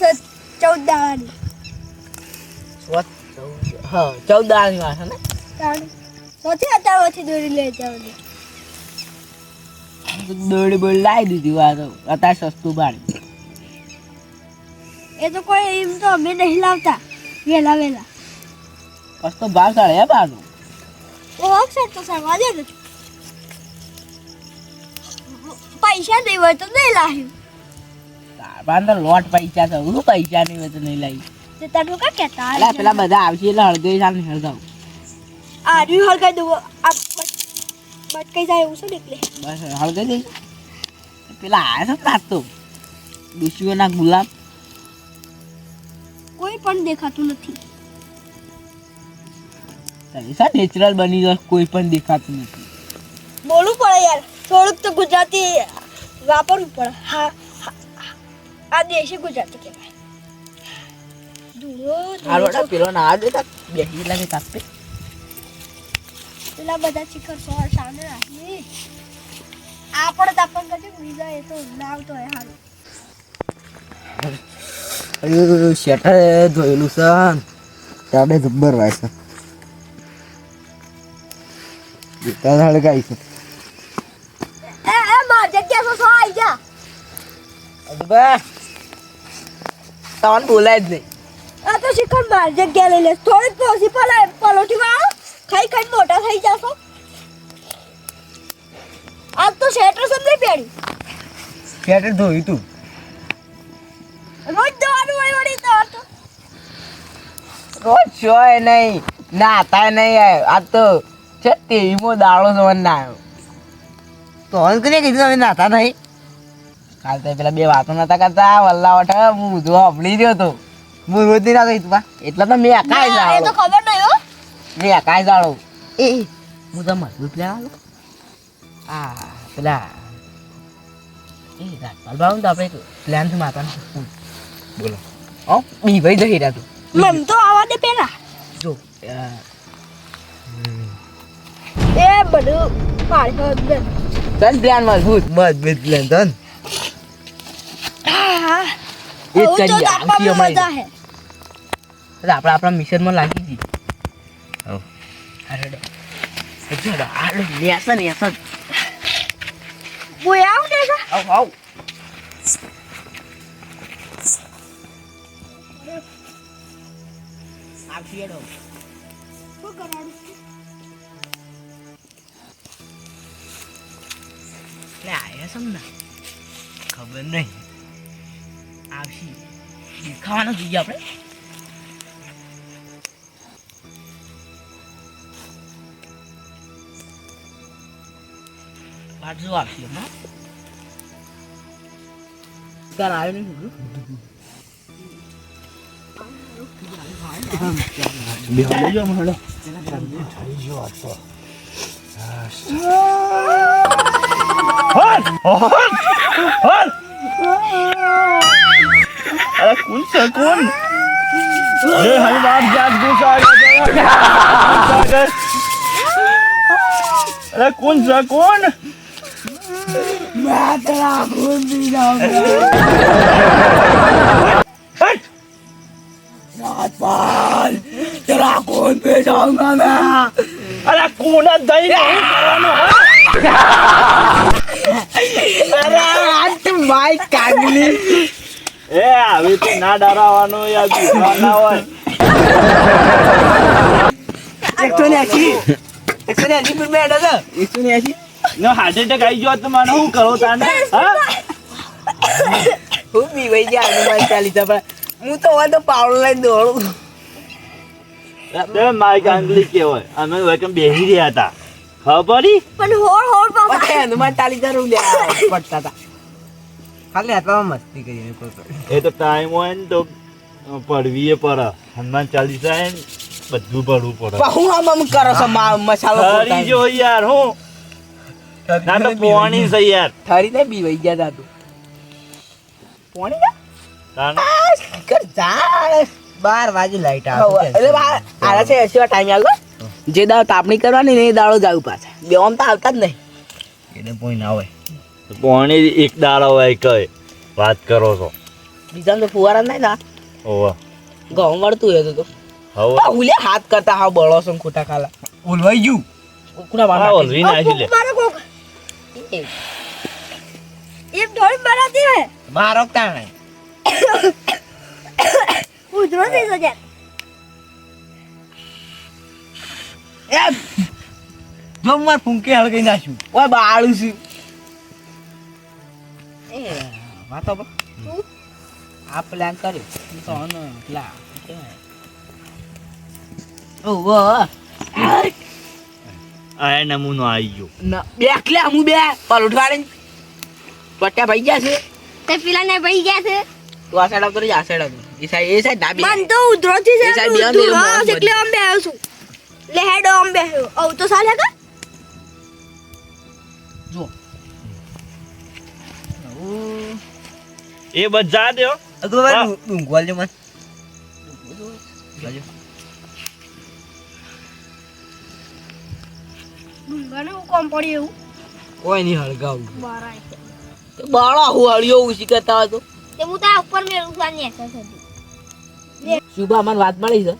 છે ચૌદ. ચૌદ હા ચૌદ દાડાની વાત ને? તાણ. નથી અત્યારથી દોરી લઈ જવાની દોડી બોડી લાવી દીધી વાત અત્યારે સસ્તું ભાડે એ તો કોઈ એમ તો અમે નહીં લાવતા. વેલા વેલા. બસ તો ભાવ સાડે હે બારનો તો અક્ષર તો દે ને પૈસા નહીં હોય તો નહીં લાવ્યું. તાર તો લોટ પૈસા છે હું પૈસા નહીં વચ્ચે નહીં લાવી તે તને કા કહેતા અલા પેલા બધા આવશે એટલે હળદો સાલ ને હળગાવ. આર્યું હળગાઈ દઉં આ બટકાઈ જાય એવું શું નીકળે બસ હળગાઈ દઈ પેલા આ છે કાચ તો દુશ્યોના ગુલાબ. કોઈ પણ દેખાતું નથી. તમે સા નેચરલ બની જાય કોઈ પણ દેખાતું નથી. બોલવું પડે યાર થોડુંક તો ગુજરાતી વાપરવું પડે. હા. આ દેશી ગુજરાતી કહેવાય. ધૂળો હાલ ધૂળો વડા પેલો ના આવે તા લાગે તાપે પેલા બધા શિખર સામે રાખી. આપણે તાપન કરતી બીજા એ તો ના આવતો હોય ધોયેલું છે ચાડે જબ્બર વાય છે. જૂતા હળગાઈ છે. એ એ માર જગ્યા સો સો આઈ જા. તમને બોલાય જ નહીં. આ તો શિખર મારી જગ્યા લઈ લે. થોડી પોસી પલા પલોઠી માં ખાઈ ખાઈ મોટા થઈ જાશો. આજ તો શેટર સમજી પેડી શેટર ધોયું તું. રોજ દવાનું હોય વળી તો રોજ જોય નહીં નાતા નહીં આ તો છે તેવીમો દાડો જોવા ના આવ્યો તો હન કીધું તમે નાતા નહીં? કાલ તો પેલા બે વાતો નતા કરતા વલ્લા વઠે હું જો અપડી રહ્યો તો. હું રોજ નહીં નાતો તું એટલે તો મેં અકાઈ જાળો એ તો ખબર નહીં હો. મેં અકાઈ જાળો એ. હું તો મજબૂત લેવા આ પેલા એ રાજપાલ બાબુ તો આપણે પ્લાનથી માતાનું. બોલો. ઓ બી ભાઈ જઈ રહ્યા તું. મન તો આવા દે પેલા. જો એ બધું અંદર તન પ્લાન મજબૂત મજબૂત પ્લેન હા એ જ તાપવામાં આવતી અમારી. એટલે આપણે આપણા મિશનમાં લાગી ગઈ અરે ડે. જો ડે, આ ડે, નેસન, નેસન. બોય આવ દે આવ, આવ. આવશે શું કરવાનું? એટલે આયા છે ને ખબર નહીં. આવશે દેખાવાનું જોઈએ આપણે પાછું આવશે એમાં કાલ આવ્યો નહીં શું અરે કોણ છે કોણ એ હનુમાન જાદુ સાગર સાગર અરે કોણ છે કોણ હટ! અરે કોણ જ દઈ નહીં કરવાનું હે? એ આવી તો ના ડરાવવાનું યાર બીજું ના હોય. એકસો ને એસી એકસો ને એસી પર બેઠા છે એકસો ને એસી નો હાર્ટ એટેક આવી ગયો તો મને શું કરો તાને? હા? હું બીવાઈ ગયા હનુમાન ચાલીસા પણ હું તો હોય તો પાવડો લઈને દોડું. તે મારી કાંગલી કેવાય અમે વેકમ બેહી રહ્યા હતા. ખબર પડી? પણ હોળ હોળ પાછા. પછી હનુમાન ચાલીસા લ્યા પડતા હતા. ખાલી હાથમાં મસ્તી કરી કોઈ કોઈ. એ તો ટાઈમ હોય ને તો પડવીએ પડે હનુમાન ચાલીસા હે બધું પડવું પડે. હું આમ આમ કરો છો મસાલો ફરી જો યાર હું. ના તો પોણી છે યાર. ફરી ને બીવાઈ ગયા તા તું પોણી કર જા બાર વાગે લાઈટ આવે એટલે બા આના છે એસી ટાઈમ આવ્યો જે દાડો તાપણી કરવાની ને એ દાડો જાવ પાછા. બે આમ તો આવતા જ નહીં. એને પોઈ ના હોય. પોણી એક દાડો હોય કઈ. વાત કરો છો. બીજા તો ફુવારા નહીં ના. ઓવા ઘઉં વળતું હતું તો હવે. ઉલે હાથ કરતા હા બળો છો ખોટા ખાલા. ઓલવાઈ ગયું. કુકડા વાળા ઓલવી ના આવી લે. એક ઢોળ એમ બનાતી હે. મારો તાણે ઉધરો થઈ જશે એ જો માર ફૂંકે હળગી નાખ્યું ઓય બાળું છું. એ વાતો પર આ પ્લાન કર્યું. તો આનો પેલા ઓહો આ નમૂનો આવી ગયો. ના બે એકલા હું બે પાલ ઉઠવાડી પટ્ટા ભાઈ ગયા છે. તે પેલા ને ભાઈ ગયા છે. તું આ સાઈડ આવતો રહી આ સાઈડ આવતો એ સાઈડ એ સાઈડ ડાબી મન તો ઉધરો છે એ સાહેબ બે બે મોજ છે એટલે આમ બે છું. લે હેડો આમ આવ તો સાલે કા જો એ બધા દો તો હવે ઊંઘવા જો મને. ડુંગરને કોમ પડી એવું? કોઈ નહીં હળગાવું. બરાય. હું હળિયો ઉછી કરતા હતો તે? હું તા ઉપર મેળું સાની હતી શુભા મને વાત મળી છે.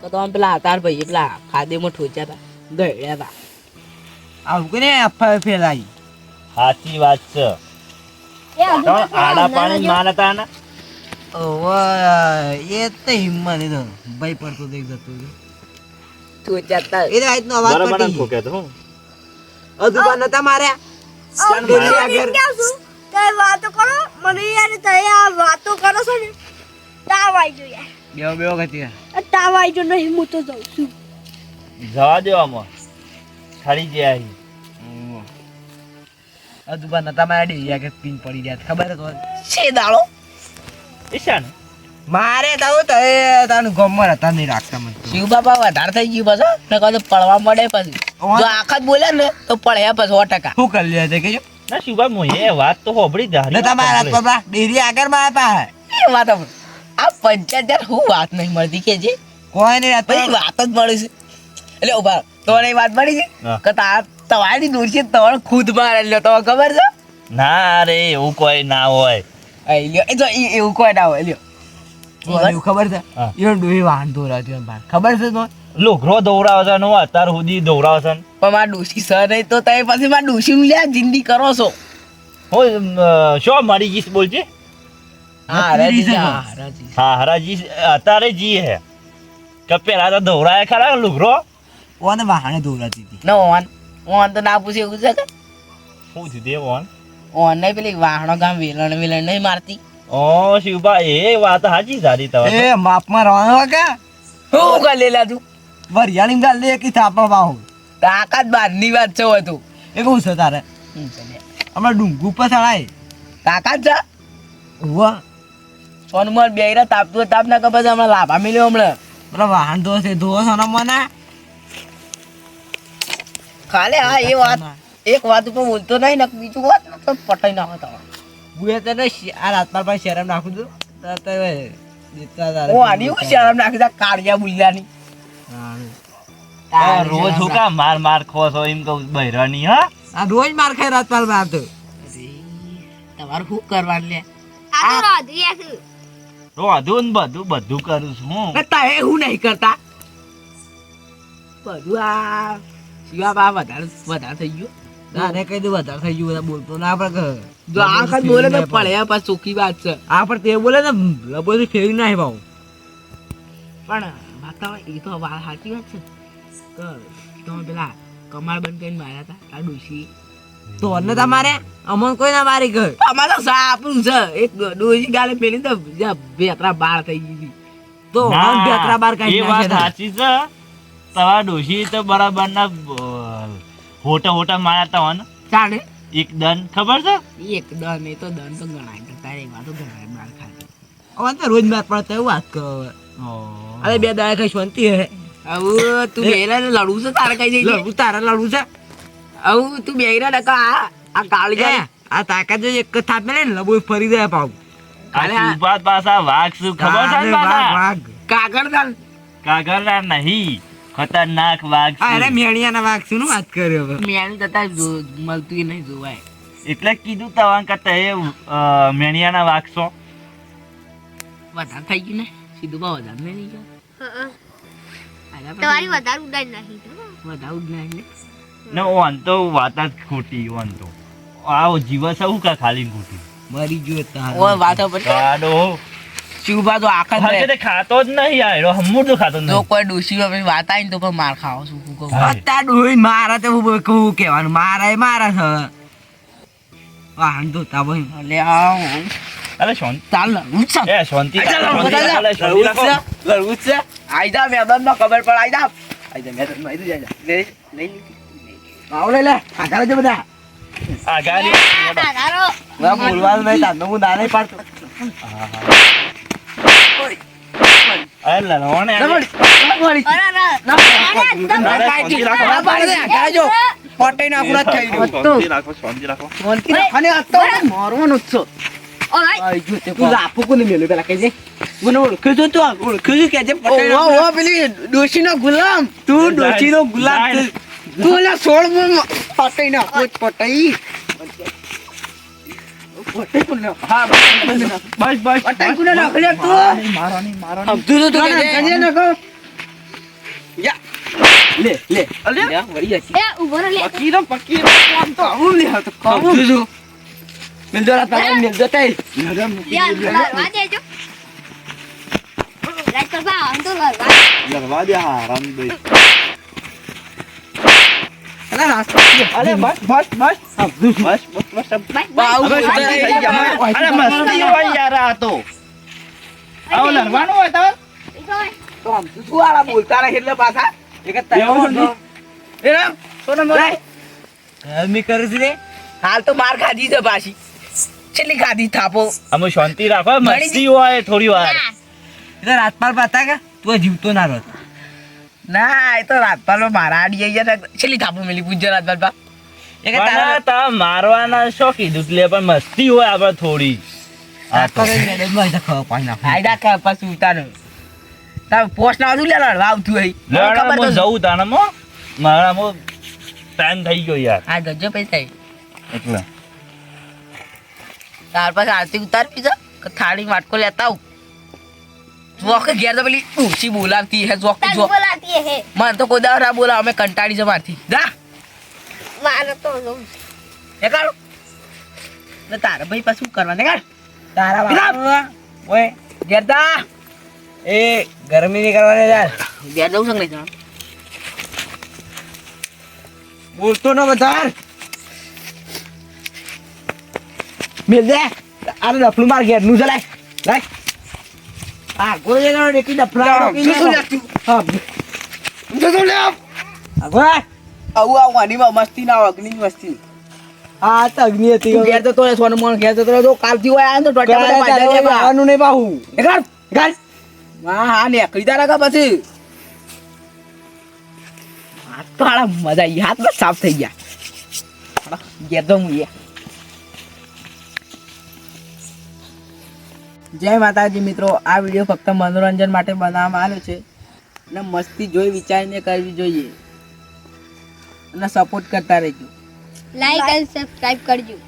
તો તમે પેલા તાર ભાઈ પેલા ખાદેમાં ઠોચ્યા હતા ગળ્યા હતા આવું કે ફેલાઈ. સાચી વાત છે. તો તો આડા પાણી મારતા એ તો હિંમત એ તો ભાઈ પડતો દેખ જતો તું એ તો આજનો અવાજ બરાબર પતી ઠોકે તો અધુબા નતા માર્યા? તે વાતો કરો. મને યાર તે આ વાતો કરો છો ને તાવ આવી ગયો યાર. બેવ બેવ ગતી આ તાવ આવી ગયો નહીં હું તો જાઉં છું. જવા દેવામાં ઠરી ગયા અહીં. અધુબા નતા માર્યા ડેરિયા કે પીન પડી ગયા ખબર તો છે દાળો એ મારે તો તો એ ગમર હતા નહીં રાખતા મને શિવ બાપા વધાર થઈ ગયું પાછો ને કહો પડવા મળે પછી. જો આખા જ બોલે ને તો પડ્યા પછી સો ટકા. શું કરી લે છે કે ના શિવા મોહે વાત તો હોભળી જ ને તમારા મારા complete. ડેરી આગળ મારા પાસે. એ વાત આ પંચાયત યાર હું વાત નહીં મળતી કે જે. કોઈ નહીં પછી વાત જ મળી છે. એટલે ઊભા તો એ વાત મળી છે? કે તા તમારી દૂર તમારે ખુદ મારે લ્યો. તો ખબર છે? ના રે એવું કોઈ ના હોય. લ્યો એ એવું કોઈ ના હોય લ્યો. ખબર છે? હા. ડોહી વાહન હોય ખબર છે તો લુઘરો દોવરાવે છે ને અત્યાર સુધી દોવરાવે છે પણ મારા ડોશી સર નહીં તો તમે પછી મારા ડોશી લ્યા જિંદગી કરો છો. હું શો મારી જીસ બોલજે? હા રાજી. હા હરાજી. અત્યારે જી હે. કે પેલા તો દોવરાય ખરા લુઘરો ઓને વાહણે દોરાતી હતી. ના ઓન. ઓન તો ના પૂછે એવું છે કે? શું થયું તે બોન ઓન નહીં પેલી વાહણો ગામ વેલણ વેલણ નહીં મારતી. ઓ શિવબા એ વાત સાચી તારી તમારી એ માપમાં રહેવાનો કે? હું કરી લેલા તું? વરિયાળી ગાલ લે કે થાપા બાહુ? તાકાત બારની વાત છે હોય તું. એ કહું છે તારે? હમણાં ડુંગુ પર ચડાય. તાકાત છે? વાહ સોનમર બેરા તાપતું તાપ ના કપાસ હમણાં લાભા મિલ્યો હમણાં. પેલા વાહન ધો છે ધો છે મને. ખાલી હા એ વાત એક વાત ઉપર બોલતો નહીં ને બીજું વાત તો પટાઈ ના હોતા બુએ તને શી- આ રાતમાં પણ શરમ નાખું છું. તો તો હવે દેતા તારે હું આની હું શરમ નાખી દા કાળિયા બુલ્લાની. હા. રોજ હું કા માર માર ખો હોય એમ કહું બહેરાની હા? આ રોજ માર ખાય રાતપાલ બાર તો. તમારે શું કરવાનું લે? આ રાધ્યા છે. રોધું ને બધું બધું કરું છું હું. તારે હું નહીં કરતા? બધું આ શિવા બા વધારે વધારે થઈ ગયો. તારે કઈ દઉં વધારે થઈ ગયું બધા બોલતો ના આપણે જો આ વખત બોલે તો પડ્યા પાછ ચોખ્ખી વાત છે. આ પણ તે બોલે ને લબોથી ફેરી નાખે ભાવ પણ વાતાવરણ એ તો વાત સાચી વાત છે. તો તમે પેલા કમાળ બંધ કરીને માર્યા હતા આ ડોશી. તો અમને તમારે? અમન કોઈ ના મારી ગયો અમારે તો સા છે. એક ડોશી ગાલે પેલી તો બેતરા બાર થઈ ગઈ હતી. તો બેતરા બાર કાઢી એ વાત સાચી છે. તમારા ડોશી તો બરાબર ના હોટા હોટા માર્યા તા હોય ને? ચાલે. એક દન ખબર છે? એક દન એ તો દન તો ગણાય કરતા એ વાતો ગણાય માર ખાતી હવે તો રોજ માર પડતા એવું વાત કરો અરે બે દાડા કઈ શાંતિ હે. હવે તું બેરા ને લડવું છે તારે કઈ જઈ લડવું તારે લડવું છે? હવે તું બેરા ને આ આ કાળી જાય આ તાકાત જો એક જ થાપ મેલે ને લબોય ફરી જાય પાવ કાલે આ- પાસા પાછા વાઘ શું? ખબર છે પાસા વાઘ પાછા? વાઘ કાગળ દાલ નહીં. ખતરનાક વાઘ અરે મેળિયાના વાઘ શું વાત કર્યો હવે મેણી તથા જો મળતું નહીં જોવાય. એટલે કીધું તવાન કરતા એ અ, મેણિયાના વાગશો વધારે થઈ ગયું ને? સીધું બહુ વધારે નહીં ગયો. હા આલા તમારી વધારે ઉડાઈ નાખી વધારે ઉડ એટલે ને ઓન તો વાત જ ખોટી ઓન તો. આવો જીવસ શું કા ખાલી ખોટી? મરી ગયો તાર. વાતો પર શિવબા તો આખા જ ખાતો જ નહીં આ હમુર તો ખાતો જ જો નહીં. કોઈ ડોસી પછી વાત આવી તો પણ માર ખાવ છું હું કહું. હા. અત્યાર ડોહીને મારા તો હું કહું કહેવાનું મારા એ મારા છે. વાહન તો તા ભાઈ લે આ અરે શાંતિ ચાલ ને એ શાંતિ ચાલ, જ છે આઈ જા મેદાનમાં ખબર પડ આઈ જા. આઈ જા મેદાનમાં આઈ જા લે લઈ લી. લે લે. આગળ છે બધા. આગળ આગળ બોલવાનું નહીં તારનો હું ના નહીં પાડતો. હા લડવાને ના નો ગુલામ તો ડોશી નો ગુલામ. તું સોળમાં પટાઈ નાખો પટાઈ. લડવા દે હારામ ભાઈ અલા રાસ્તા અરે બસ બસ બસ બસ બસ બસ બાય બાવ હવે થઈ શાંતિ ગયા. થઈ ગયા. અરે મસ્તી હોય યાર આ તો આવો લડવાનું હોય તો તો આમ શું આલા બોલતા રહે એટલે પાછા એક જ તારો એવું હતો. એ રામ સોના મોરા ગરમી કરે છે હાલ તો માર ખાધી છે પાછી છેલ્લી ખાધી થાપો અમે શાંતિ રાખો મસ્તી હોય થોડી વાર એટલે રાતપાલ પાતા કે તું જીવતો ના રહો ના એ તો રાતપાલમાં મારા આડી આવી ગયા. છેલ્લી થાપો મેલી પૂછજો રાતપાલ બા. એ કે તારા તા મારવાના શો કીધું એટલે પણ મસ્તી હોય આપણે થોડી. આ તો. મેડમમાં ખબર પાઈ નાખો આયદા કે પછી ઉતારો. તાર પોસ્ટ ના આવતું લે આવતું હોય. ખબર તો જઉં તાને મો મારા મો ટાઈમ થઈ ગયો યાર. આ ગજો પૈસા એટલે. તાર પાસે આરતી ઉતાર પીજા થાળી માટકો લેતા આવું. જોક ઘેર તો પેલી ઉછી બોલાવતી હે જોક તન જો હે. માર તો કોઈ દાવ બોલા અમે કંટાળી જ મારથી જા. મારે તો જો એ ને તારા ભાઈ પાછું કરવા? ને તારા બાપા ઓય ઘેર એ ગરમી ની કરવાની યાર. જવું છે ને બોલતો ન વધાર. મેલ દે. આને ડફલું માર ઘેરનું ચલાય લાય. આ ગોળે ડફલા? હા જો તો લે આ ગોળા આવું આવું આનીમાં મસ્તી ના અગ્નિ મસ્તી. આ તો અગ્નિ હતી. તું ઘેર જતો રહે સોનું મોણ ઘેર જતો રહે તો કાલથી હોય આને તો ટોટા. આવવાનું નહીં એ કાઢ ગાલ હા હા નીકળી તા રાખા પછી. હાથ તો હાડા મજા આવી હાથ સાફ થઈ ગયા. ઘેર તો હું જય માતાજી મિત્રો આ વીડિયો ફક્ત મનોરંજન માટે બનાવવામાં આવ્યો છે. અને મસ્તી જોઈ વિચારીને કરવી જોઈએ. અને સપોર્ટ કરતા રહેજો. લાઈક અને સબસ્ક્રાઇબ કરજો.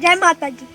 જય માતાજી.